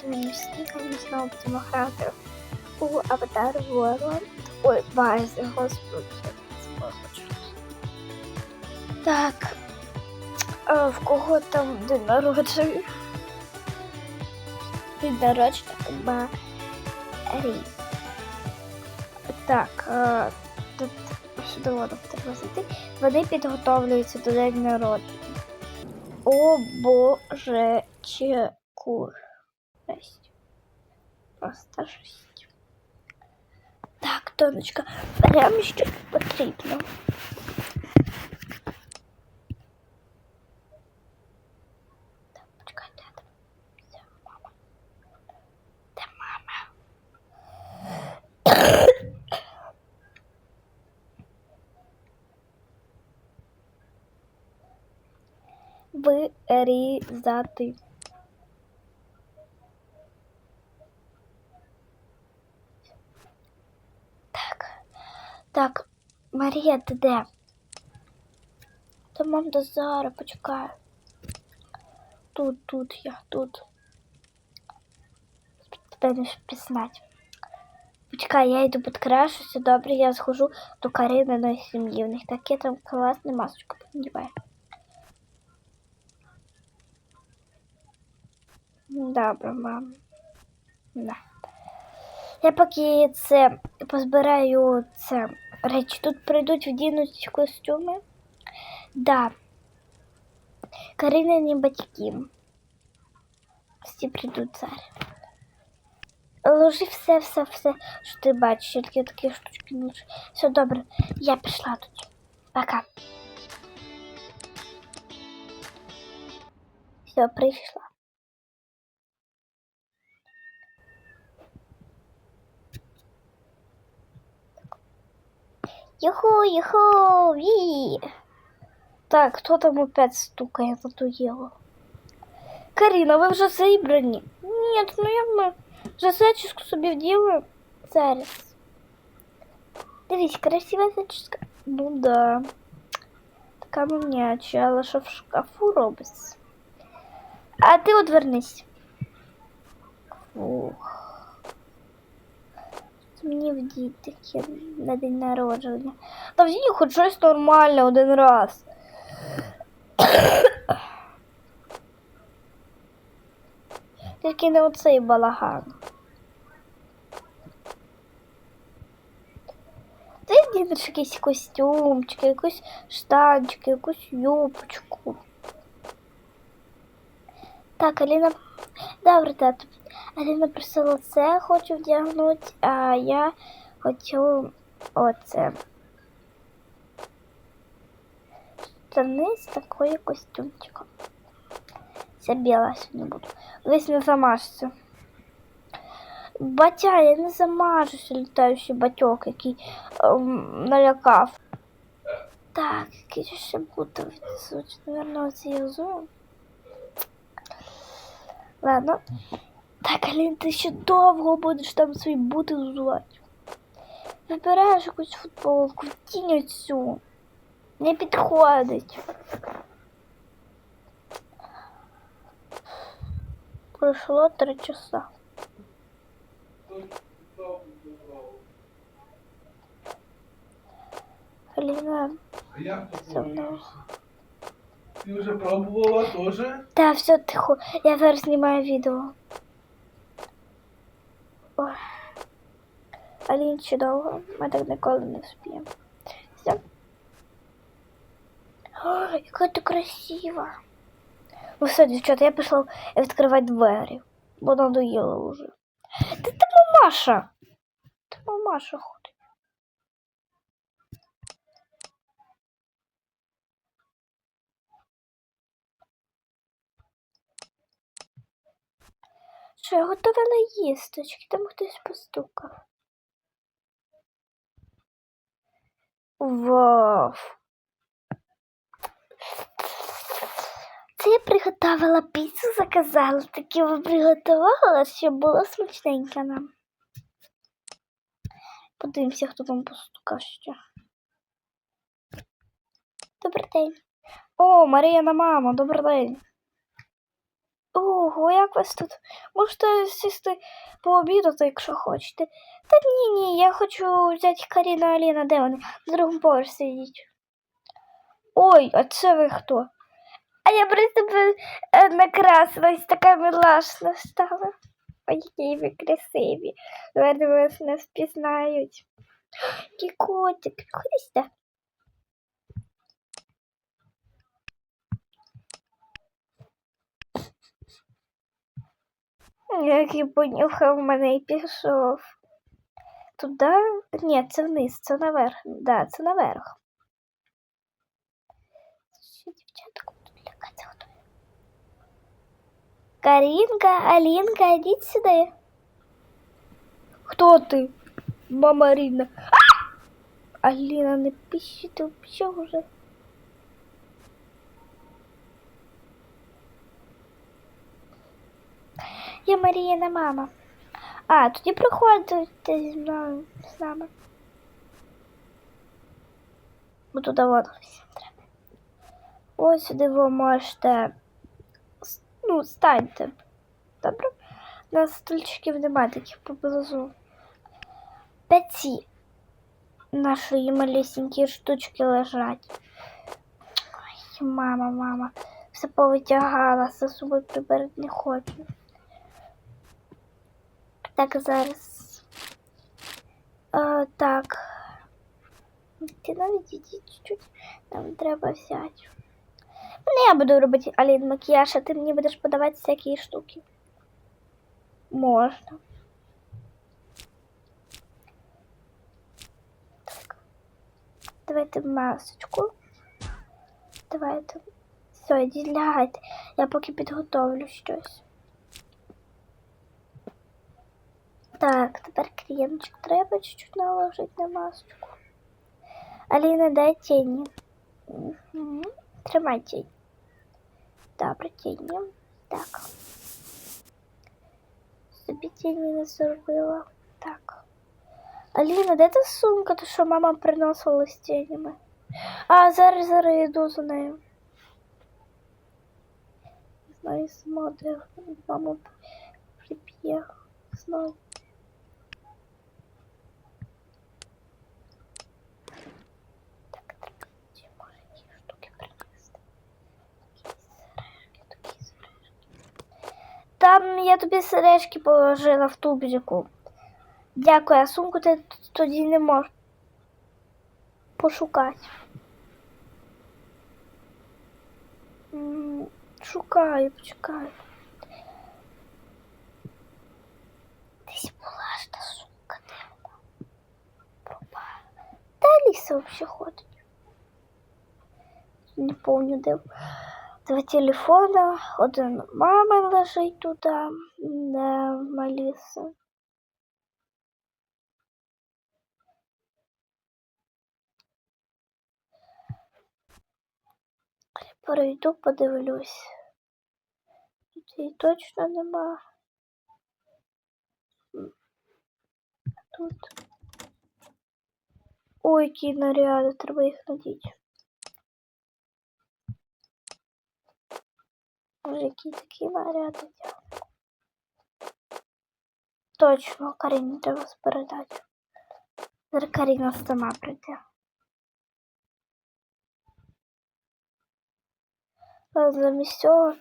своїм снігом ми знову будемо у Аватар World. Ой, Вайзе, господи. Так. А в кого там день народження? День народження у. Так, а, тут воно треба зайти. Вони підготовлюються до день народження. О боже, чеку. Жесть. Просто жесть. Так, донечка, прямо що потрібно. Так, Марія, ти де? Та мам до зараз, почекай. Тут, тут я, тут. Тебе не впізнать. Почекай, я йду підкрашуся, добре, я схожу до Карини на сім'ї. У них таке там класне масочку надіває. Добре, мам. Да. Я поки це позбираю це речі. Тут прийдуть вдінуть костюми. Да. Каринині батьки. Всі прийдуть зараз. Ложи все, все, все, що ти бачиш, тільки такі штучки не. Все добре, я пішла тут. Пока. Все, прийшла. Юху, юху, ви. Так, кто там опять стукает надоело? Карина, ви вже зібрані? Нет, ну я ми вже зачіску собі вділаю. Зараз. Дивись, красива зачіска. Ну да. Така м'яча, але що в шкафу робиться. А ти одвернись. Фух. Мені вдіть таке на день народження. Та вдіть хоч щось нормальне один раз. Тільки не оцей балаган. Ти вдінеш якийсь костюмчик, якусь штанчики, якусь юбочку. Так, Аліна. Добре, тату. Аліна просила це хочу вдягнути, а я хочу оце. Штани з такою костюмчиком. Це біла сьогодні буду. Десь не замажся. Батя, я не замажуся, літаючий батьок, який ем, налякав. Так, який ще буде відсутні? Наверно, оцей зум. Ладно. Так, Алін, ти ще довго будеш там свої бути взувати. Вибираєш якусь футболку, втінь цю. Не підходить. Пройшло три часа. Аліна, нас. пробуєш? Ти вже пробувала теж? Та все тихо. Я зараз знімаю відео. Ой. Алін ще довго. Ми так ніколи не вспіємо. Все. О, яка ти красива. Ну все, дівчата, я пішла відкривати двері, бо надоїло вже. Ти та мамаша. Ти мамаша ходить. Що я готувала їсточки, там хтось постукав. Вау. Це я приготувала піцу, заказала, таки приготувала, щоб було смачненько нам. Подивимося, хто там постукав ще. Добрий день. О, Маріяна мама, добрий день. Ого, як вас тут? Можете сісти пообідати, якщо хочете. Та ні, ні, я хочу взяти Каріна Аліна, де вони? На другому поверсі сидіть. Ой, а це ви хто? А я просто е, накрасилась, така милашна стала. Ой, які ви красиві. Вони вас не впізнають. Який котик, ходи сюди. Який понюхав мене і пішов. Туди? Ні, це вниз, це наверх. Да, це наверх. Що дівчатку тут лякаться готує? Карінка, Алінка, йдіть сюди. Хто ти? Мама Рідна. А! Аліна, не пищи, ти вообще вже. Я Маріїна мама. А, тоді приходьте зі мною з нами. Бо туди вон всім треба. Ось сюди ви можете. Ну, станьте. Добре? У нас стульчиків немає таких поблизу. П'яті нашої малюсінькі штучки лежать. Ой, мама, мама. Все повитягала, за собою прибирати не хочу. Так, зараз. А, так. Ти навіть чуть-чуть. Нам треба взяти. Ну, я буду робити Алін макіяж, а ти мені будеш подавати всякі штуки. Можна. Так. Давайте масочку. Давайте. Все, йдіть лягайте. Я поки підготовлю щось. Так, тепер кремчик треба чуть-чуть наложити на масочку. Аліна, дай тіні. Угу. Тримай тінь. Добре, тіні. Так. Собі тіні не зробила. Так. Аліна, де та сумка, то що мама приносила з тінями? А, зараз зараз я йду за нею. Не знаю сама, де мама приб'є. Не Там я тобі сережки положила в тубзику. Дякую, а сумку ти тоді не можеш пошукати. Шукаю, почекаю. Десь була ж та сумка, де пропала. Та Аліса взагалі ходить. Не помню, де. Два телефона. Один мама лежить туди, де Аліса. Перейду, подивлюсь. Тут її точно нема. М. Тут. Ой, які наряди, треба їх надіти. Які такі наряди дякую. Точно, Каріні треба передати. Зараз Каріна сама прийде. Замість цього.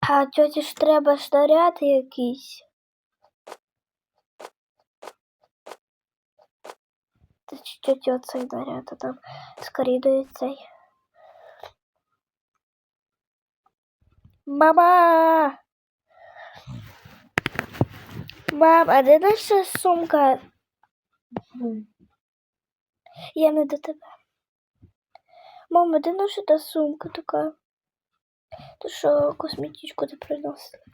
А тьоті ж треба ж наряд якийсь. Та чи тьоті оцей наряд, а там скорідує цей. Мама! Мам, а де наша сумка? Я не до тебе. Мама, де наша та сумка така? То що косметичку ти приносила?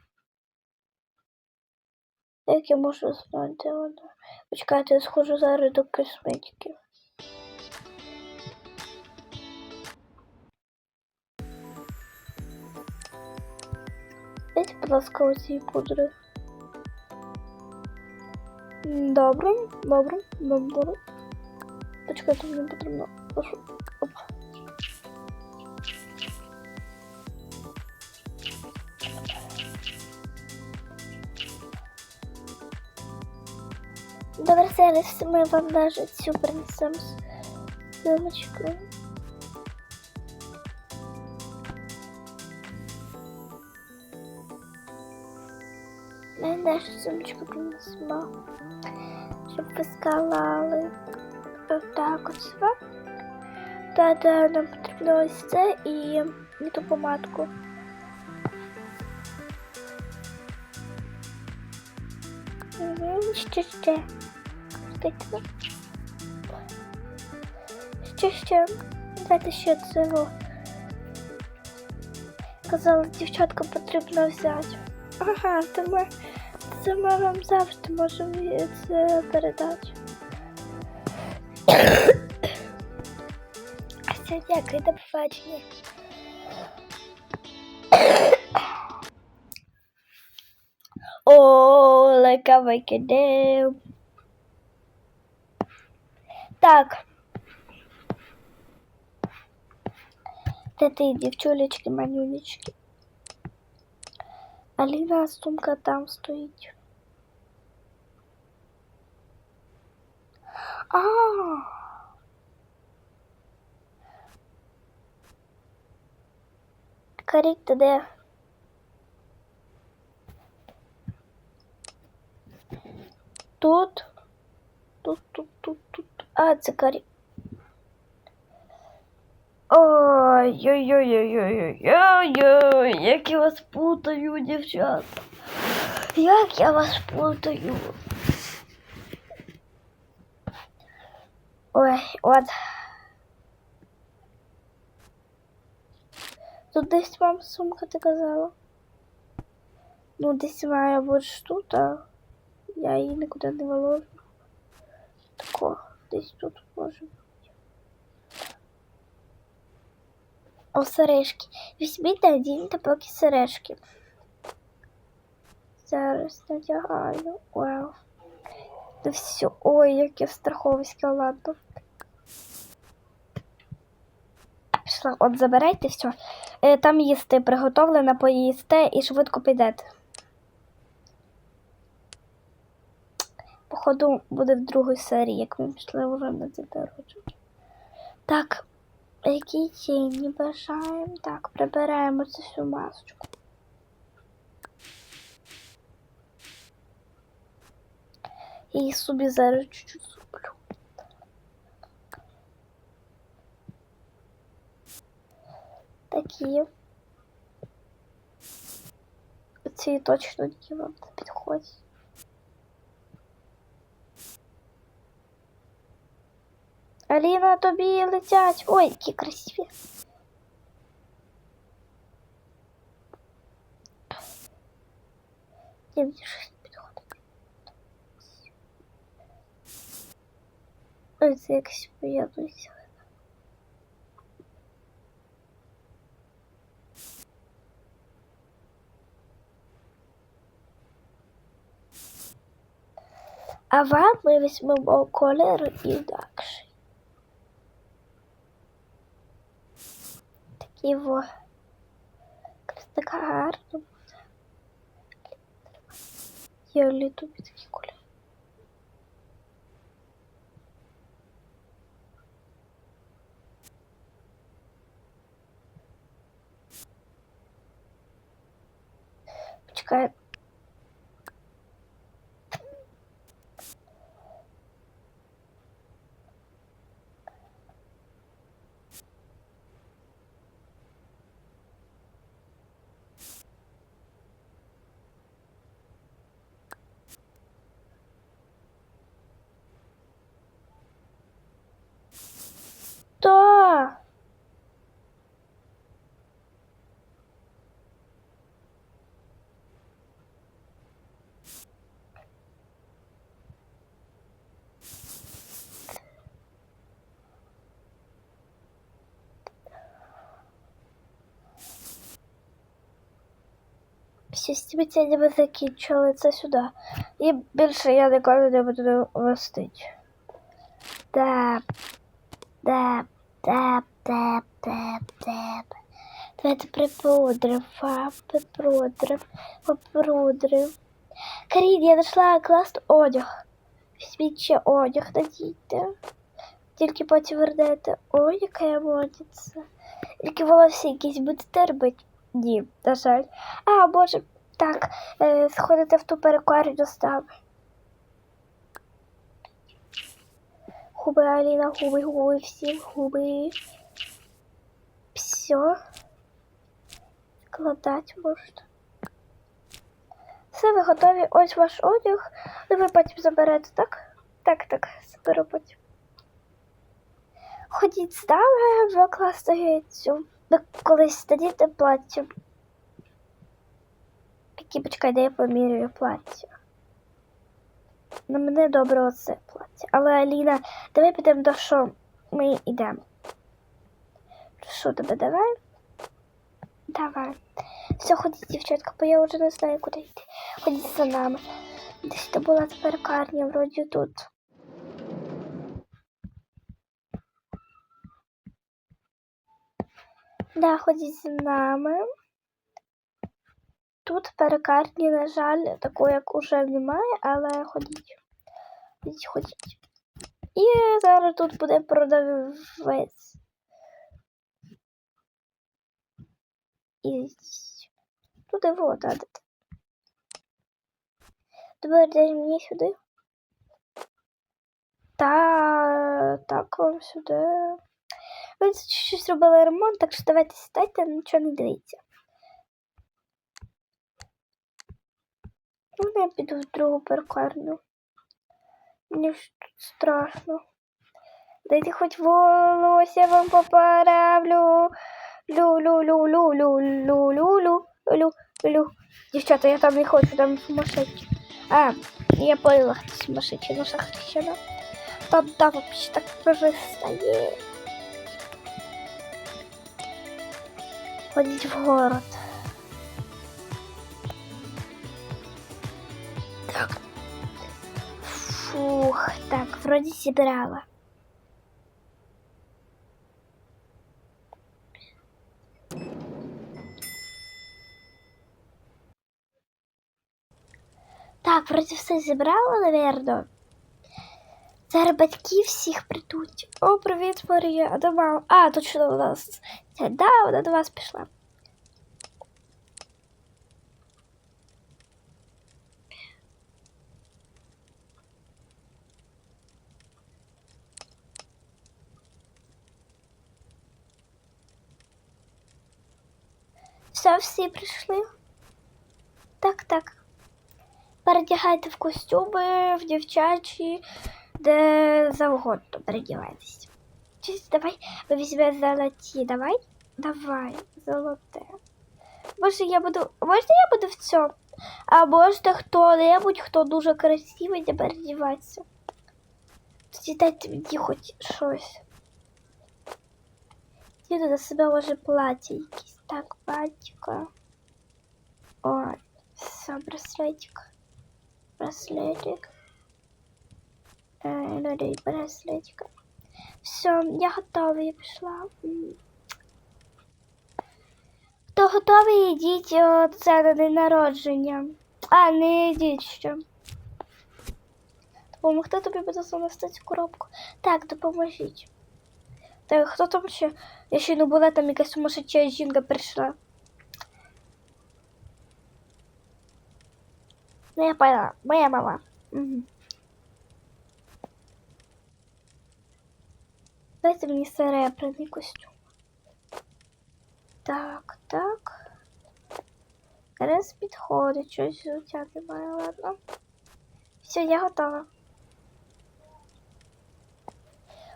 Як я можу знати, вона? Почекайте, я схожу зараз до косметики. Дайте, будь пудры. оці пудри. Добре, добре, добре. Почекайте, мені потрібно. Прошу. Опа. Добре, зараз ми вам даже цю принесемо з вилочкою. Нашу сумочку принесемо, щоб ви скалали. Отак от все. Та-да, нам потрібно це і, і ту помадку. Мгм, Ще ще. Крутиться. Ще ще. Давайте ще цього. Казала, дівчатка потрібно взяти. Ага, то ми, це ми вам завжди можемо це передати. Все, дякую, до побачення. О, лека викиде. Так. Де ти, дівчулечки, манюнечки? Аліна сумка там стоїть. А. Карік, ти де? Тут. Тут, тут, тут, тут. А, це карі. Ой-ой-ой-ой-ой-ой-ой, як я вас путаю, дівчата. Як я вас путаю. Ой, от. Тут десь вам сумка ти казала. Ну, десь має бути ж тут, а я її нікуди не виложу. Тако, десь тут може бути. О, сережки. Візьміть надіньте поки сережки. Зараз надягаю. Вау. Да все. Ой, яке страховиське ладно. Пішла, от забирайте все. Там їсти приготовлено, поїсте і швидко підете. Походу, буде в другій серії, як ми пішли вже на день народження. Так, які тіні бажаємо? Так, прибираємо цю всю масочку. І собі зараз чуть-чуть зроблю. Такі. Ці точно які вам не підходять. Аліна, тобі летять. Ой, які красиві. Ні, мені щось підходить. Ой, це якось поєднується. А вам ми візьмемо колір інакший. Такий во. Якраз така гарна буде. Я люблю такий колір. Почекай. Да. Все, з цими тянями закінчили це сюди. І більше я ніколи не буду вестити. Так. Теп, теп, теп, теп, теп. Давайте припудрим, вам припудрим, попудрим. Карін, я знайшла класний одяг. Візьміть одяг надійте. Тільки потім вернете. Ой, яка я молодиця. Тільки волосся якісь будете робити? Ні, на жаль. А, боже, так, е, сходите в ту перекарню став. Губи, Аліна, губи, губи, всі губи. Все. Складати можна. Все, ви готові. Ось ваш одяг. Ну, ви потім заберете, так? Так, так, заберу потім. Ходіть з нами, викласти цю. Ви колись стадіте плаття. Які почекай, де я поміряю плаття. На мене добре оце плаття. Але Аліна, давай підемо до що ми йдемо. Що тебе давай? Давай. Все, ходіть, дівчатка, бо я вже не знаю, куди йти. Ходіть за нами. Десь то була тепер карня, вроді тут. Да, ходіть за нами. Тут перекарні, на жаль, такої, як уже немає, але ходіть. Ходіть. І зараз тут буде продавець. І туди вода дати. Тепер мені сюди. Та так вам сюди. Ви щось робили ремонт, так що давайте сідайте, нічого не дивіться. Ну, я піду в другу перукарню. Мені ж тут страшно. Дайте хоч волосся вам поправлю. Лю-лю-лю-лю-лю-лю-лю-лю-лю. Дівчата, я там не хочу, там сумасшедший. А, я поняла, хто сумасшедший, ну шахтищана. Там, там вообще так тоже стоит. Ходить в город. Фух, так, вроде собирала. Так, вроде все зібрала, наверно. Зараз батьки всіх прийдуть. О, привіт, Марія. А до мами. А, точно у нас. Да, вона до вас пішла. Все, всі прийшли? Так, так. Передягайте в костюми, в дівчачі, де завгодно передівайтесь. Чись, давай, ви візьмете золоті, давай? Давай, золоте. Може, я буду. Можна я буду в цьому? А можете хто-небудь, хто дуже красивий, де передіватися. Тоді дайте мені хоч щось. Діду до себе може плаття якісь. Так, плаття. Ой, все, браслетик. Браслетик. Е, надо браслетик. Все, я готова, я пішла. Хто готовий, йдіть о, це на день народження. А, не йдіть ще. Допомогти тобі буде занести цю коробку. Так, допоможіть. Так, хто там ще? Я ще не була, там якась сумасшедша жінка прийшла. Ну, я поняла. Моя мама. Угу. Дайте мені серебряний костюм. Так, так. Зараз підходить, щось взуття немає, ладно. Все, я готова.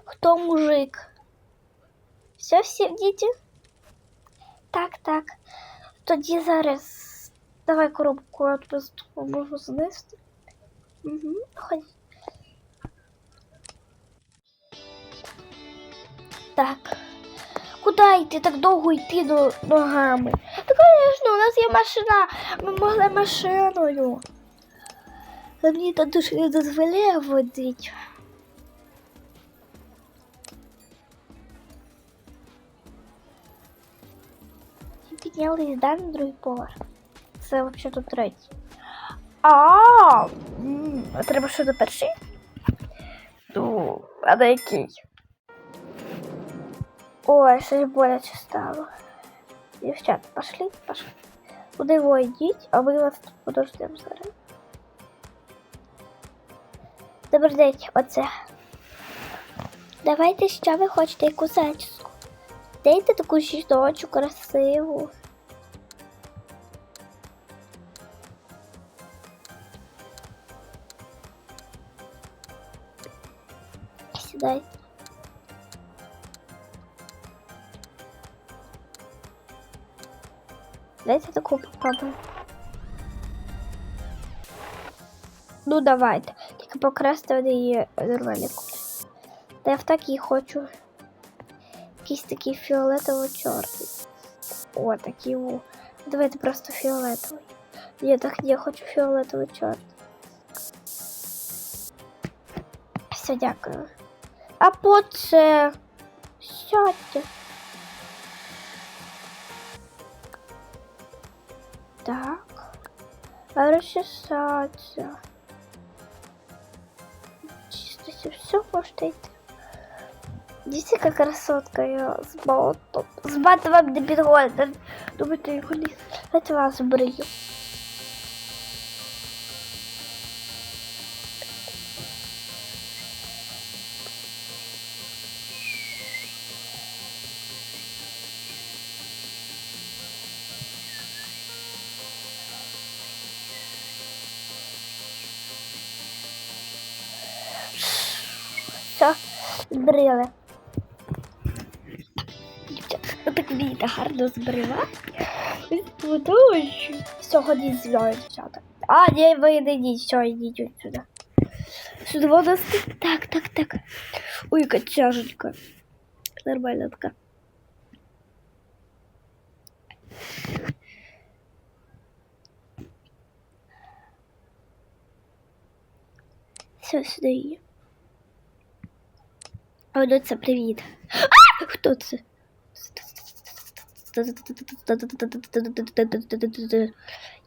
Хто мужик? Все, всі діти? Так, так. Тоді зараз давай коробку просто можу знести. Угу, ходь. Так. Куди йти так довго йти ногами? Та, звісно, у нас є машина. Ми могли машиною. Але мені тут дуже не дозволяє водити. І Піднялись да, на другий поверх. Це взагалі тут третій. А, треба що до перший? Ну, а на який? Ой, щось боляче стало. Дівчата, пошли, пошли. Куди ви йдіть, а ми вас тут подождемо зараз. Добрий день, оце. Давайте що ви хочете, яку зачіску. Дайте таку жіночу красиву. Сідайте. Дайте таку попробуємо. Ну давайте. Тільки покрасти її нормально. Та я в такій хочу. Якийсь такий фіолетово-чорний. О, такий о. Давайте просто фіолетовий. Я так не хочу фіолетово-чорний. Все, дякую. А по це. Сядьте. Так. А розчесаться. Чистите, все можете йти. Дивіться, яка красотка я з болотом. З батовим не підгоден. Думаєте, його ліс. Давайте вас брию. Збрили. Дівчата, ви так вмієте гарно збривати. Сподобаючи. Мною, дівчата. А, ні, ви не йдіть, все, йдіть сюди. Сюди воно стоїть. Так, так, так. Ой, яка тяженька. Нормально така. Все, сюди її. О, ну це привіт. А! Хто це?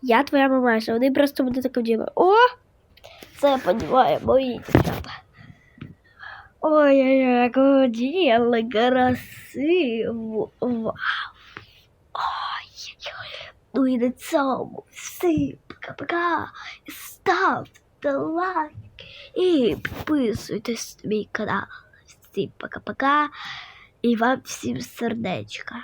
Я твоя мамаша, вони просто мене так вділи. О! Це я понімаю, мої дівчата. Ой-ой-ой, як оділи красиво. Вау. Ой-ой-ой. Ну і на цьому всім пока-пока. Ставте лайк і підписуйтесь на мій канал. Всім пока-пока. І вам всім сердечка.